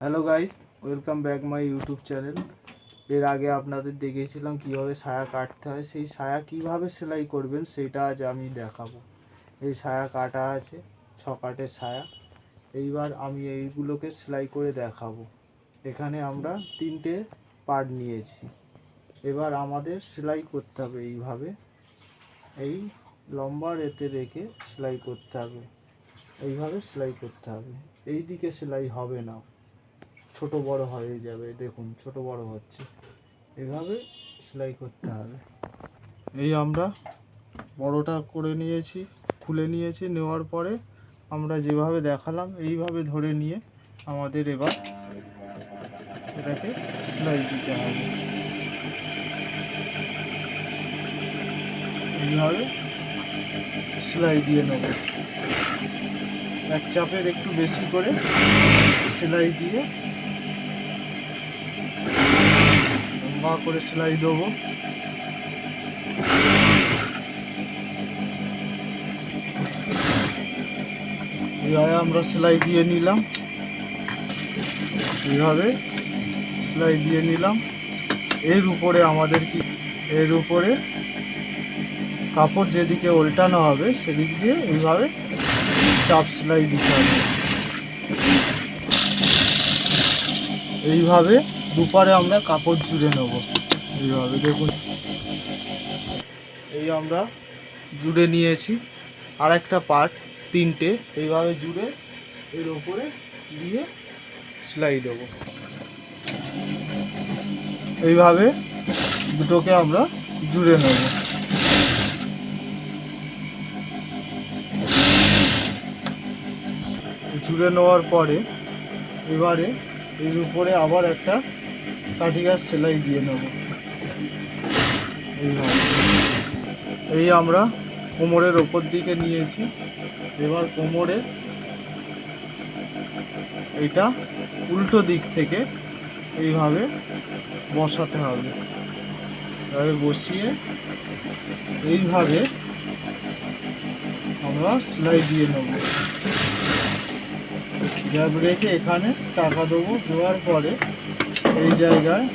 Hello guys welcome back my YouTube channel এর আগে আপনাদের দেখিয়েছিলাম কীভাবে সায়া কাটতে হয়। সেই সায়া কীভাবে সেলাই করবেন সেটা আজ আমি দেখাবো। এই সায়া কাটা আছে ছকাটের সায়া। এইবার আমি এইগুলোকে সেলাই করে দেখাবো। এখানে আমরা তিনটে পার্ট নিয়েছি। এবার আমাদের সেলাই করতে হবে এইভাবে। এই লম্বা রেতে রেখে সেলাই করতে হবে। এইভাবে সেলাই করতে হবে। এই দিকে সেলাই হবে না। ছোট বড় হয়ে যাবে, দেখুন ছোট বড় হচ্ছে। এভাবে সেলাই করতে হবে। এই আমরা বড়টা করে নিয়েছি, খুলে নিয়েছি, নেওয়ার পরে আমরা যেভাবে দেখালাম এইভাবে ধরে নিয়ে আমাদের এবার এটাকে সেলাই দিতে হবে। এইভাবে সেলাই দিয়ে নেব। এক চাপের একটু বেশি করে সেলাই দিয়ে লম্বা করে সেলাই দেবো। এইভাবে আমরা সেলাই দিয়ে নিলাম। এইভাবে সেলাই দিয়ে নিলাম। এর উপরে আমাদের কি? এর উপরে কাপড় যেদিকে উল্টানো হবে, সেদিক দিয়ে এইভাবে চাপ সেলাই দিতে হবে। এইভাবে দুপারে আমরা কাপড় জুড়ে নেব। এইভাবে দেখুন। এই আমরা জুড়ে নিয়েছি। আর একটা পার্ট তিনটে। এইভাবে জুড়ে এর ওপরে দিয়ে সেলাই দেবো। এইভাবে দুটোকে আমরা জুড়ে নেব। জুড়ে নেওয়ার পরে এবারে এর উপরে আবার একটা কাঠি সেলাই দিয়ে নেব। এইভাবে এই আমরা কোমরের ওপর দিকে নিয়েছি। এবার কোমরে এটা উল্টো দিক থেকে এইভাবে বসাতে হবে। এভাবে বসিয়ে এইভাবে আমরা সেলাই দিয়ে নেব। গ্যাপ রেখে এখানে টাকা দেবো। দেওয়ার পরে এই জায়গায়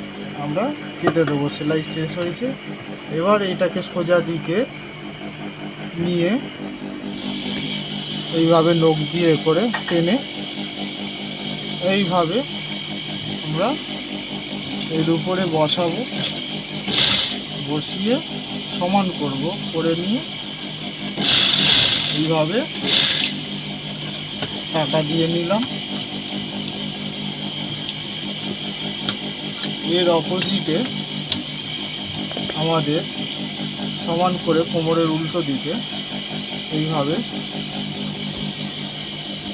আমরা কেটে দেবো, সেলাই শেষ হয়েছে। এবার এটাকে সোজা দিকে নিয়ে এইভাবে নখ দিয়ে করে টেনে এইভাবে আমরা এর উপরে বসাবো, বসিয়ে সমান করব, করে নিয়ে এইভাবে টাকা দিয়ে নিলাম। এর অপোজিটে আমাদের সমান করে কোমরের উল্টো দিকে এইভাবে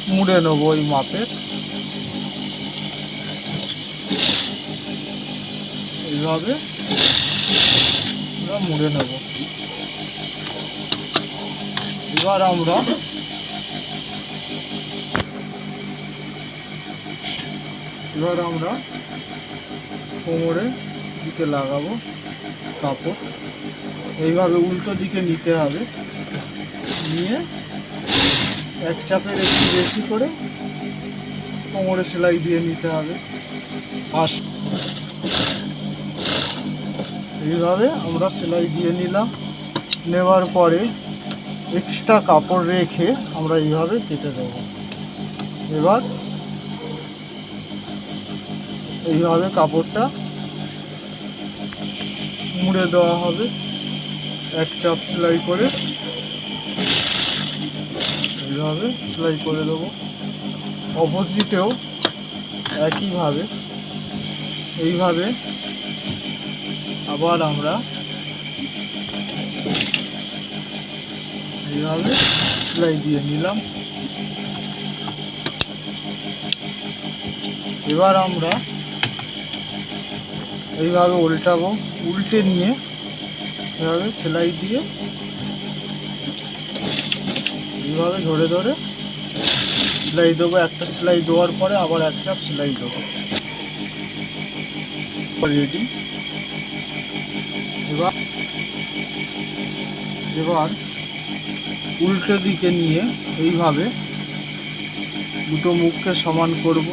মুড়ে নেব ওই মাপের। এইভাবে আমরা মুড়ে নেব। এবার আমরা এবার আমরা কোমরে দিকে লাগাবো, কাপড়। এইভাবে উল্টো দিকে নিতে হবে। নিয়ে এক চাপের একটু বেশি করে কোমরে সেলাই দিয়ে নিতে হবে। আর এইভাবে আমরা সেলাই দিয়ে নিলাম। নেওয়ার পরে এক্সট্রা কাপড় রেখে আমরা এইভাবে কেটে দেবো। এবার এইভাবে কাপড়টা। মুড়ে দেওয়া হবে এক চাপ সেলাই করে। এইভাবে সেলাই করে দেবো। অপোজিটেও একইভাবে। এইভাবে আবার আমরা এইভাবে সেলাই দিয়ে নিলাম। এবার আমরা এইভাবে উল্টাবো, উল্টে নিয়ে এভাবে সেলাই দিয়ে এইভাবে ধরে ধরে সেলাই দেবো। একটা সেলাই দেওয়ার পরে আবার এক চাপ সেলাই দেবো। রেডি এবার এবার উল্টো দিকে নিয়ে এইভাবে দুটো মুখকে সমান করব।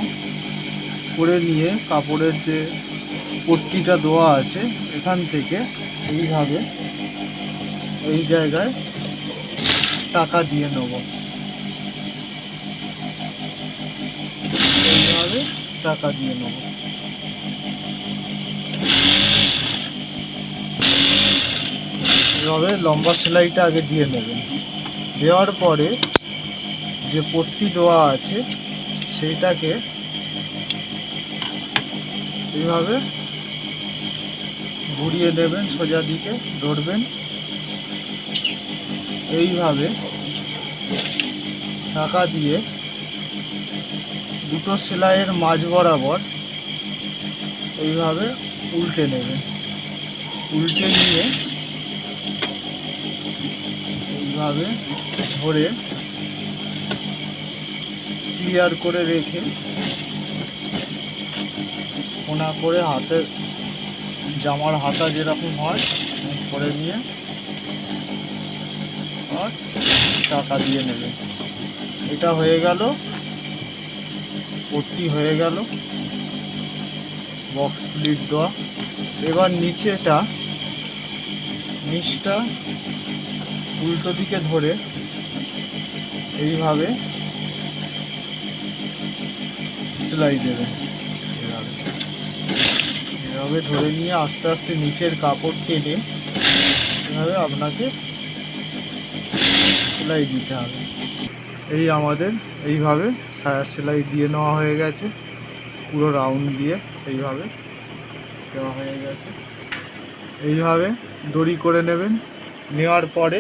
করে নিয়ে কাপড়ের যে পট্টিটা দেওয়া আছে এখান থেকে এইভাবে এই জায়গায় টাকা দিয়ে নেব। এইভাবে টাকা দিয়ে নেব। এভাবে লম্বা সেলাইটা আগে দিয়ে নেবেন দেওয়ার পরে যে পট্টি দেওয়া আছে, সেইটাকে এইভাবে ঘুরিয়ে দেবেন, সোজা দিকে ধরবেন। এইভাবে ঢাকা দিয়ে দুটো সেলাইয়ের মাঝ বরাবর এইভাবে উল্টে নেবেন। উল্টে নিয়ে এইভাবে ধরে ক্লিয়ার করে রেখে কোনা করে হাতের জামার হাতা যেরকম হয় করে নিয়ে আর টাকা দিয়ে নেবে। এটা হয়ে গেল, পট্টি হয়ে গেল বক্স প্লিট দেওয়া। এবার নিচেটা, নিচটা উল্টো দিকে ধরে এইভাবে সেলাই দেবে। এভাবে ধরে নিয়ে আস্তে আস্তে নিচের কাপড় টেনে এভাবে আপনাকে সেলাই দিতে হবে। এই আমাদের এইভাবে সায়া সেলাই দিয়ে নেওয়া হয়ে গেছে। পুরো রাউন্ড দিয়ে এইভাবে দেওয়া হয়ে গেছে। এইভাবে দড়ি করে নেবেন। নেওয়ার পরে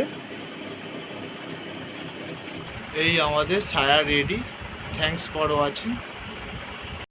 এই আমাদের সায়া রেডি থ্যাংকস ফর ওয়াচিং